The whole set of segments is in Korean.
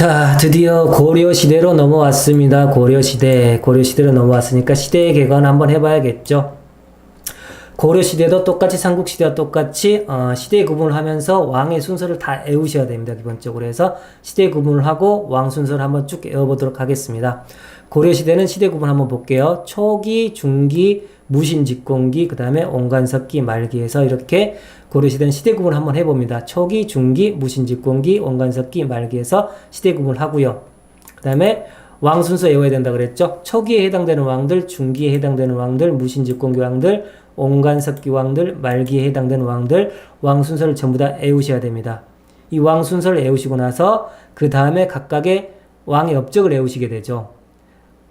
자, 드디어 고려 시대로 넘어왔습니다. 고려 시대. 고려 시대로 넘어왔으니까 시대의 개관 한번 해봐야겠죠. 고려 시대도 똑같이 삼국 시대와 똑같이 어, 시대 구분을 하면서 왕의 순서를 다 외우셔야 됩니다. 기본적으로 해서 시대 구분을 하고 왕 순서를 한번 쭉 외워보도록 하겠습니다. 고려 시대는 시대 구분 한번 볼게요. 초기, 중기, 무신직공기, 그 다음에 온간섭기, 말기에서 이렇게 고려 시대는 시대 구분 한번 해봅니다. 초기, 중기, 무신직공기, 온간섭기, 말기에서 시대 구분을 하고요. 그 다음에 왕 순서 외워야 된다 그랬죠. 초기에 해당되는 왕들, 중기에 해당되는 왕들, 무신직공기 왕들, 온간섭기 왕들, 말기에 해당되는 왕들, 왕 순서를 전부 다 외우셔야 됩니다. 이 왕 순서를 외우시고 나서 그 다음에 각각의 왕의 업적을 외우시게 되죠.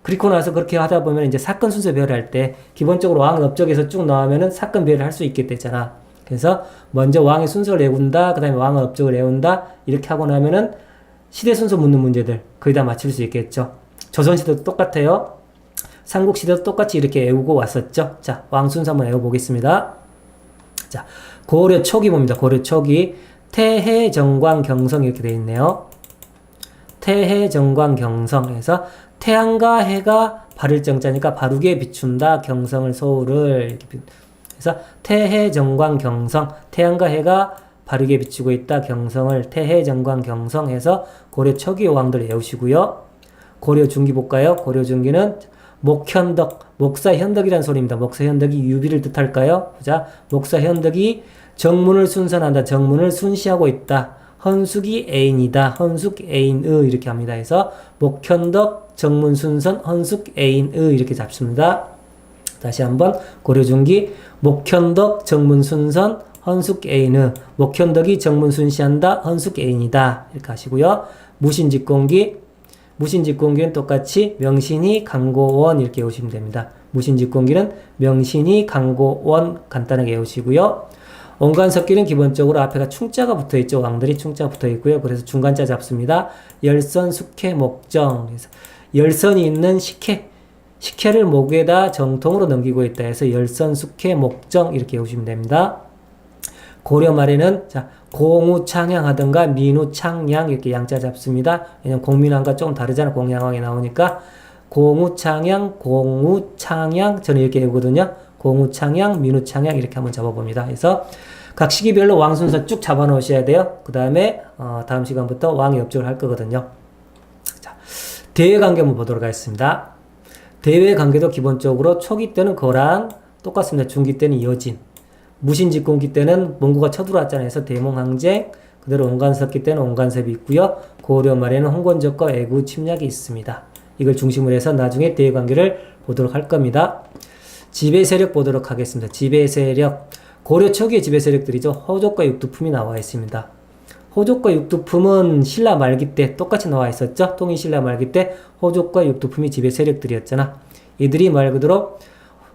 그리고 나서 그렇게 하다 보면 이제 사건 순서 배열할 때 기본적으로 왕의 업적에서 쭉 나오면은 사건 배열을 할 수 있게 되잖아. 그래서 먼저 왕의 순서를 외운다, 그 다음에 왕의 업적을 외운다, 이렇게 하고 나면은 시대 순서 묻는 문제들 거의 다 맞출 수 있겠죠. 조선시대도 똑같아요. 삼국시대도 똑같이 이렇게 외우고 왔었죠. 자, 왕 순서 한번 외워보겠습니다. 자, 고려 초기 봅니다. 고려 초기. 태해, 정광, 경성 이렇게 되어 있네요. 태해, 정광, 경성에서 태양과 해가 바를 정자니까 바르게 비춘다. 경성을 비- 그래서 태해, 정광, 경성. 태양과 해가 바르게 비추고 있다. 경성을 태해, 정광, 경성해서 고려 초기 왕들 외우시고요. 고려 중기 볼까요? 고려 중기는 목현덕, 목사현덕이라는 소리입니다. 목사현덕이 유비를 뜻할까요? 자, 목사현덕이 정문을 순선한다. 정문을 순시하고 있다. 헌숙이 애인이다. 헌숙 애인의 이렇게 합니다. 해서 목현덕, 정문 순선, 헌숙 애인의 이렇게 잡습니다. 다시 한번 고려 중기 목현덕, 정문 순선, 헌숙 애인의 목현덕이 정문 순시한다. 헌숙 애인이다. 이렇게 하시고요. 무신직공기 무신직공기는 똑같이 명신이 강고원 이렇게 외우시면 됩니다. 무신직공기는 명신이 강고원 간단하게 외우시고요. 온간석기는 기본적으로 앞에가 충자가 붙어 있죠. 왕들이 충자가 붙어 있고요. 그래서 중간자 잡습니다. 열선, 숙회, 목정. 그래서 열선이 있는 식혜, 식혜를 목에다 정통으로 넘기고 있다 해서 열선, 숙회, 목정 이렇게 외우시면 됩니다. 고려 말에는 자 공우 창양하든가 민우 창양 이렇게 양자 잡습니다. 왜냐면 공민왕과 조금 다르잖아. 공양왕이 나오니까 공우 창양, 공우 창양 저는 이렇게 외우거든요. 공우 창양, 민우 창양 이렇게 한번 잡아봅니다. 그래서 각 시기별로 왕 순서 쭉 잡아 놓으셔야 돼요. 그 다음에 어, 다음 시간부터 왕의 업적을 할 거거든요. 자, 대외 관계 한번 보도록 하겠습니다. 대외 관계도 기본적으로 초기 때는 거랑 똑같습니다. 중기 때는 여진. 무신직공기 때는 몽고가 쳐들어왔잖아요. 그래서 대몽항쟁, 그대로 온간섭기 때는 온간섭이 있고요. 고려 말에는 홍건적과 애구 침략이 있습니다. 이걸 중심으로 해서 나중에 대외관계를 보도록 할 겁니다. 지배 세력 보도록 하겠습니다. 지배 세력. 고려 초기의 지배 세력들이죠. 호족과 육두품이 나와 있습니다. 호족과 육두품은 신라 말기 때 똑같이 나와 있었죠. 통일 신라 말기 때 호족과 육두품이 지배 세력들이었잖아. 이들이 말 그대로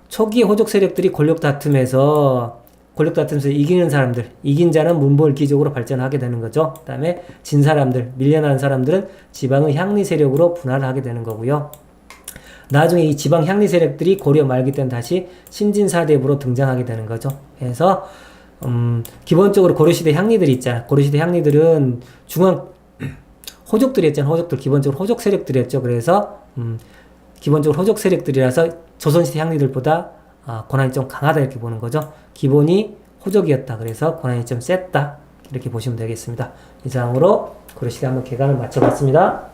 초기 호족 세력들이 권력 다툼에서 권력 다툼에서 이기는 사람들, 이긴 자는 문벌기적으로 발전하게 되는 거죠. 그 다음에 진 사람들, 밀려난 사람들은 지방의 향리 세력으로 분할을 하게 되는 거고요. 나중에 이 지방 향리 세력들이 고려 말기 때는 다시 신진사대부로 등장하게 되는 거죠. 그래서 음, 기본적으로 고려시대 향리들이 있잖아. 고려시대 향리들은 중앙 호족들이었잖아. 호족들 기본적으로 호족 세력들이었죠. 그래서 음, 기본적으로 호족 세력들이라서 조선시대 향리들보다 아, 권한이 좀 강하다 이렇게 보는 거죠. 기본이 호족이었다. 그래서 권한이 좀 셌다. 이렇게 보시면 되겠습니다. 이상으로 고려시대 한번 개관을 마쳐봤습니다.